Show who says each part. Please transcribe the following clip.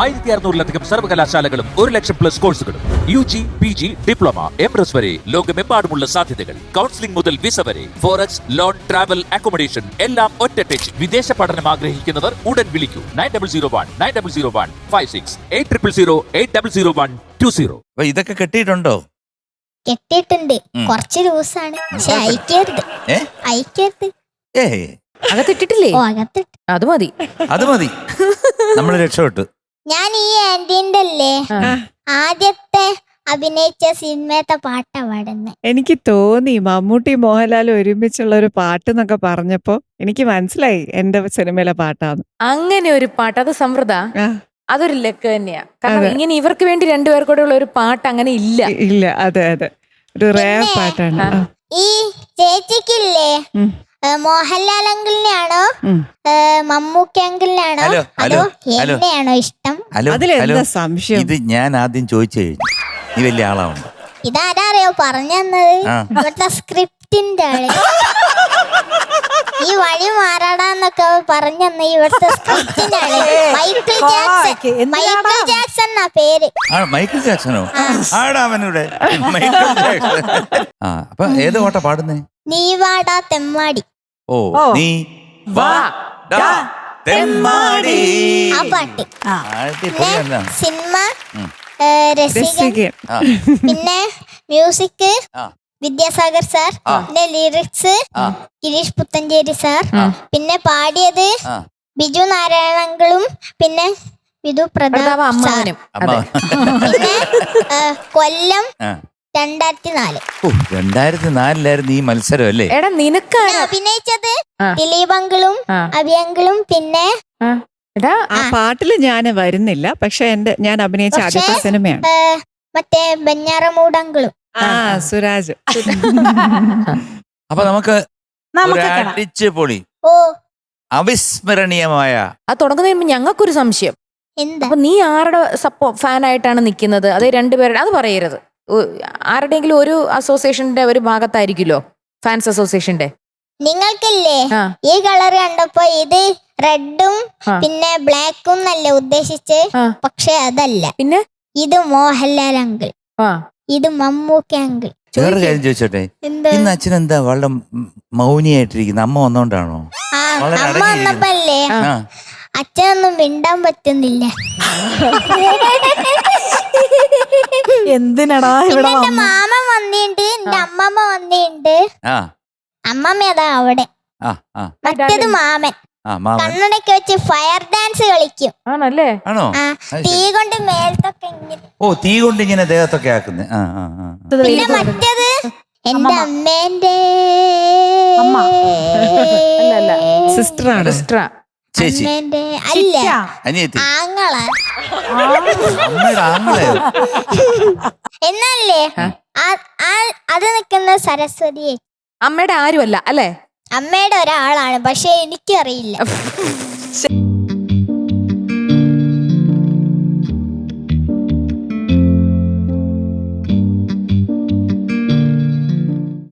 Speaker 1: ആയിരത്തി അറുന്നൂറിലധികം സർവകലാശാലകളും ഒരു ലക്ഷം പ്ലസ് കോഴ്സുകളും U G P G diploma M S വരെ ലോകമെമ്പാടുമുള്ള സാധ്യതകൾ. കൗൺസിലിംഗ് മുതൽ വിസ വരെ ഫോറക്സ് ലോൺ ട്രാവൽ അക്കോമഡേഷൻ എല്ലാം ഒറ്റ ടച്ച് വിദേശ പഠനം ആഗ്രഹിക്കുന്നവർ ഉടൻ വിളിക്കൂ. Nine double zero one nine double zero one five six eight triple zero eight double zero one two zero
Speaker 2: ഇതൊക്കെ കെട്ടിയിട്ടുണ്ടോ?
Speaker 3: കെട്ടിയിട്ടുണ്ട്. കുറച്ച് ദിവസമാണ് പക്ഷെ അയക്കരുത്. അയക്കരുത്.
Speaker 4: അകത്തിട്ടിട്ടില്ലേ? അത് മതി.
Speaker 2: അത് മതി. നമ്മൾ രക്ഷപ്പെട്ടു.
Speaker 3: ഞാൻ ഈ ആന്റീന്റെ അല്ലേ ആദ്യത്തെ അഭിനയിച്ച സിനിമത്തെ പാട്ടാ പാടുന്നത്
Speaker 5: എനിക്ക് തോന്നി മമ്മൂട്ടി മോഹൻലാൽ ഒരുമിച്ചുള്ള ഒരു പാട്ട് എന്നൊക്കെ പറഞ്ഞപ്പോ എനിക്ക് മനസ്സിലായി എന്റെ സിനിമയിലെ പാട്ടാന്ന്.
Speaker 4: അങ്ങനെ ഒരു പാട്ട് അത് സമൃദ്ധ. അതൊരു ലക്ക് തന്നെയാ. കാരണം. ഇങ്ങനെ ഇവർക്ക് വേണ്ടി രണ്ടുപേർക്കൂടെ ഉള്ള ഒരു പാട്ട് അങ്ങനെ ഇല്ല.
Speaker 5: ഇല്ല അതെ അതെ. ഒരു
Speaker 3: റേ
Speaker 5: പാട്ടാണ്.
Speaker 3: ഈ ചേച്ചിക്കില്ലേ? മോഹൻലാൽ അങ്കിളിനെയാണോ? മമ്മൂക്ക അങ്കിളിനെയാണോ?
Speaker 2: ഹലോ,
Speaker 3: അതോ. എന്നെയാണോ ഇഷ്ടം?
Speaker 5: അതിലെന്താ സംശയം?
Speaker 2: ഇത് ഞാൻ ആദ്യം ചോദിച്ചു കഴിഞ്ഞു. നീ വലിയ ആളാവുണ്ട്
Speaker 3: ഇതാരാ അറിയോ പറഞ്ഞു തന്നത്? ഇവിടുത്തെ സ്ക്രിപ്റ്റിന്റെ ആൾ. ഈ വഴി മാറാടാന്നൊക്കെ പറഞ്ഞു തന്ന ഇവിടുത്തെ സ്ക്രിപ്റ്റിന്റെ ആൾ. Michael Jackson. മൈക്കിൾ ജാക്സൺ എന്നാ പേര്.
Speaker 2: ആ മൈക്കിൾ ജാക്സണോ? ആടാ അവനൂടെ. Michael Jackson. ആ അപ്പൊ ഏത് ഓട്ട പാടുന്നേ?
Speaker 3: നീ വാടാ തെമ്മാടി.
Speaker 2: ഓ നീ വാ ഡാ, തെമ്മാടി
Speaker 3: ആ പാട്ട്
Speaker 2: എന്നാ.
Speaker 3: സിനിമ. ഏ, രസികൻ
Speaker 2: ആ,
Speaker 3: പിന്നെ മ്യൂസിക്
Speaker 2: ആ.
Speaker 3: വിദ്യാസാഗർ സാർ
Speaker 2: ആ.
Speaker 3: പിന്നെ ലിറിക്സ്
Speaker 2: ആ.
Speaker 3: ഗിരീഷ് പുത്തഞ്ചേരി സാർ
Speaker 2: ആ.
Speaker 3: പിന്നെ പാടിയത്
Speaker 2: ആ.
Speaker 3: ബിജു നാരായണങ്കളും പിന്നെ വിധു പ്രതാപ് സാർ
Speaker 4: അമ്മാവനും
Speaker 2: അമ്മ
Speaker 4: അതെ
Speaker 3: പിന്നെ ഏ, കൊല്ലം
Speaker 2: ആ.
Speaker 3: രണ്ടായിരത്തി നാല്
Speaker 2: ഓ രണ്ടായിരത്തി നാലിലായിരുന്നു ഈ മത്സരം അല്ലേ?
Speaker 4: എടാ നിനക്കാണ്
Speaker 3: അഭിനയിച്ചത്
Speaker 4: ആ.
Speaker 3: ദിലീപ് അങ്കിളും
Speaker 4: ആ.
Speaker 3: അഭിയങ്കിളും പിന്നെ
Speaker 4: എടാ
Speaker 5: ആ. പാട്ടിൽ ഞാൻ വരുന്നില്ല. പക്ഷെ എന്റെ ഞാൻ അഭിനയിച്ച
Speaker 3: പക്ഷേ,
Speaker 5: ആദ്യത്തെ സിനിമയാണ്.
Speaker 3: ഏ, മറ്റേ ബഞ്ഞാറമൂടങ്കിളും.
Speaker 5: ആ സുരാജ്.
Speaker 2: അപ്പൊ നമുക്ക് ഒരു
Speaker 6: നമുക്ക് കാണാം.
Speaker 2: അടിച്ച് പൊളി.
Speaker 3: ഓ.
Speaker 2: അവിസ്മരണീയമായ
Speaker 4: അത് തുടങ്ങുന്നതിന് മുമ്പ് ഞങ്ങൾക്കൊരു സംശയം.
Speaker 3: എന്താ?
Speaker 4: അപ്പൊ നീ ആരുടെ സപ്പോ ഫാനായിട്ടാണ് നിൽക്കുന്നത് അതേ രണ്ടുപേരുടെ അത് പറയരുത്. ആരുടെയെങ്കിലും ഒരു അസോസിയേഷന്റെ ഒരു ഭാഗത്തായിരിക്കുമല്ലോ? ഫാൻസ് അസോസിയേഷന്റെ
Speaker 3: നിങ്ങൾക്കില്ലേ? ഈ കളർ കണ്ടപ്പോ ഇത് റെഡും. പിന്നെ ബ്ലാക്കും എന്നല്ല ഉദ്ദേശിച്ച്. പക്ഷെ അതല്ല.
Speaker 4: പിന്നെ?
Speaker 3: ഇത് മോഹൻലാൽ അങ്കിൾ
Speaker 4: ആ.
Speaker 3: ഇത് മമ്മൂക്ക അങ്കിൾ
Speaker 2: വേറൊരു കാര്യം ചോദിച്ചോട്ടെ?
Speaker 3: എന്ത്?
Speaker 2: ഇന്ന് അച്ഛൻ എന്താ വളരെ മൗനിയായിട്ടിരിക്കുന്നത് അമ്മ വന്നോണ്ടാണോ? വളരെ അടങ്ങിയിരിക്കുന്നു.
Speaker 3: അച്ഛനൊന്നും മിണ്ടാൻ പറ്റുന്നില്ല.
Speaker 6: എന്തിനടാ ഇവിടെ
Speaker 3: എന്റെ
Speaker 6: വന്നു?
Speaker 3: മാമ വന്നിണ്ട് എന്റെ അമ്മമ്മ വന്നിണ്ട്.
Speaker 2: ആ.
Speaker 3: അമ്മമ്മ അതാ അവിടെ.
Speaker 2: ആ ആ.
Speaker 3: മറ്റേത് മാമൻ.
Speaker 2: ആ മാമൻ.
Speaker 3: കണ്ണടയ്ക്ക് വെച്ച് ഫയർ ഡാൻസ് കളിക്കും.
Speaker 4: ആണല്ലേ?
Speaker 2: ആണോ?
Speaker 3: ആ
Speaker 2: അത്
Speaker 3: തീ
Speaker 2: ശരി.
Speaker 3: കൊണ്ട് മേൽത്തൊക്കെ ഇങ്ങനെ.
Speaker 2: ഓ തീ കൊണ്ട് ഇങ്ങനെ ദേഹത്തൊക്കെ ആക്കുന്നത് ആ ആ ആ. ആ.
Speaker 3: പിന്നെ മറ്റേത് എന്റെ അമ്മേന്റെ
Speaker 6: അമ്മ.
Speaker 4: അല്ല, അല്ല.
Speaker 5: സിസ്റ്റർ ആണ്.
Speaker 4: സിസ്റ്റർ
Speaker 2: ചേച്ചി.
Speaker 3: അമ്മേന്റെ അല്ല.
Speaker 2: അനിയത്തി.
Speaker 3: ആങ്ങള.
Speaker 2: അമ്മയുടെ ആങ്ങളെ
Speaker 3: എന്നല്ലേ ആ- ആ- അത് നിൽക്കുന്ന സരസ്വതി
Speaker 4: അമ്മയുടെ ആരുമല്ല അല്ലേ?
Speaker 3: അമ്മയുടെ ഒരാളാണ് പക്ഷെ എനിക്കറിയില്ല.